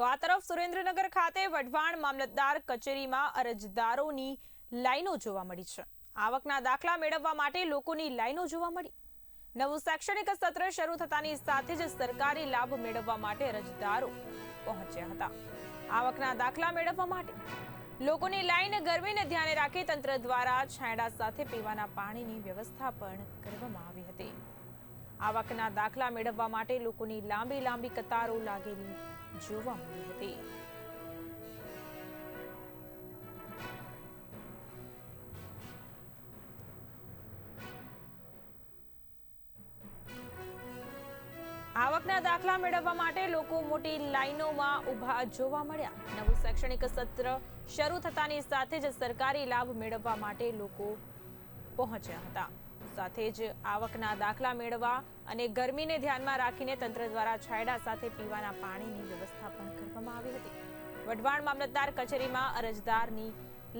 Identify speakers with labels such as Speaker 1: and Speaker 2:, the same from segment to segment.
Speaker 1: તો આ તરફ સુરેન્દ્રનગર ખાતે વઢવાણ મામલતદાર કચેરીમાં અરજદારોની લાઈનો જોવા મળી છે. આવકના દાખલા મેળવવા માટે લોકોની લાઈનો જોવા મળી. નવું શૈક્ષણિક સત્ર શરૂ થતાની સાથે જ સરકારી લાભ મેળવવા માટે અરજદારો પહોંચ્યા હતા. આવકના દાખલા મેળવવા માટે. લોકોની લાઈન ગરમીને ધ્યાને રાખી તંત્ર દ્વારા છાંયડા સાથે પીવાના પાણીની વ્યવસ્થા પણ કરવામાં આવી હતી. આવકના દાખલા મેળવવા માટે લોકોની લાંબી લાંબી કતારો લાગેલી જોવા મળી હતી. આવકના દાખલા મેળવવા માટે લોકો મોટી લાઈનોમાં ઊભા જોવા મળ્યા. નવું શૈક્ષણિક સત્ર શરૂ થતાની સાથે જ સરકારી લાભ મેળવવા માટે લોકો પહોંચ્યા હતા. સાથે જ આવકના દાખલા મેળવવા અને ગરમીને ધ્યાનમાં રાખીને તંત્ર દ્વારા છાયડા સાથે પીવાના પાણીની વ્યવસ્થા પણ કરવામાં આવી હતી. વઢવાણ મામલતદાર કચેરીમાં અરજદારની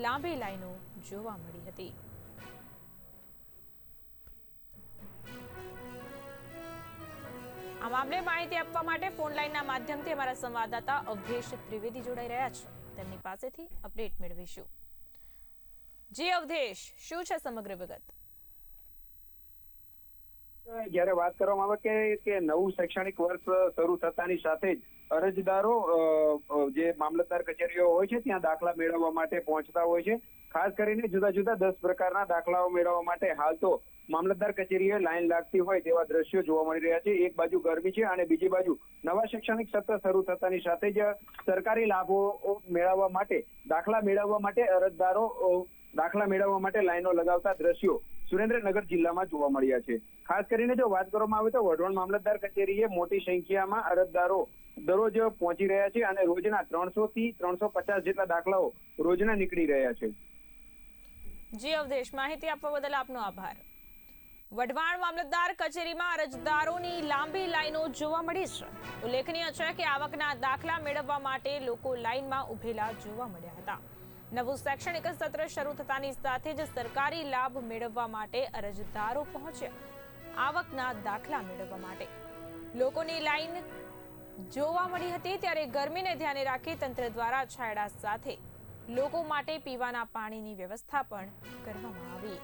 Speaker 1: લાંબી લાઈનો જોવા મળી હતી. આ મામલે માહિતી આપવા માટે ફોન લાઈનના માધ્યમથી અમારા સંવાદદાતા અવધેશ ત્રિવેદી જોડાઈ રહ્યા છે. તેમની પાસેથી અપડેટ મેળવીશું. જી અવધેશ, શું છે સમગ્ર વિગત?
Speaker 2: જ્યારે વાત કરવામાં આવે કે નવું શૈક્ષણિક વર્ષ શરૂ થતાની સાથે જ અરજદારો જે મામલતદાર કચેરીઓ હોય છે, ત્યાં દાખલા મેળવવા માટે પહોંચતા હોય છે. ખાસ કરીને જુદા જુદા દસ પ્રકારના દાખલાઓ મેળવવા માટે હાલ તો મામલતદાર કચેરીએ લાઈન લાગતી હોય તેવા દ્રશ્યો જોવા મળી રહ્યા છે. એક બાજુ ગરમી છે અને બીજી બાજુ નવા શૈક્ષણિક સત્ર શરૂ થતાની સાથે જ સરકારી લાભો મેળવવા માટે, દાખલા મેળવવા માટે અરજદારો દાખલા મેળવવા માટે લાઈનો લગાવતા દ્રશ્યો સુરેન્દ્રનગર જિલ્લામાં જોવા મળ્યા છે. ખાસ કરીને જો વાત કરવામાં આવે તો વઢવાણ મામલતદાર કચેરીએ મોટી સંખ્યામાં અરજદારો દરરોજ પહોંચી રહ્યા છે અને રોજના ત્રણસો થી ત્રણસો પચાસ જેટલા દાખલાઓ રોજના નીકળી રહ્યા છે.
Speaker 1: જી અવધેશ, માહિતી આપવા બદલ આપનો આભાર. વઢવાણ મામલતદાર કચેરીમાં અરજદારોની લાંબી લાઈનો જોવા મળી છે. ઉલ્લેખનીય છે કે આવકના દાખલા મેળવવા માટે લોકો લાઈનમાં ઉભેલા જોવા મળ્યા હતા. નવું શૈક્ષણિક સત્ર શરૂ થતાની સાથે જ સરકારી લાભ મેળવવા માટે અરજદારો પહોંચ્યા. આવકના દાખલા મેળવવા માટે. લોકોની લાઈન જોવા મળી હતી ત્યારે ગરમીને ધ્યાને રાખી તંત્ર દ્વારા છાયડા સાથે લોકો માટે પીવાના પાણીની વ્યવસ્થા પણ કરવામાં આવી.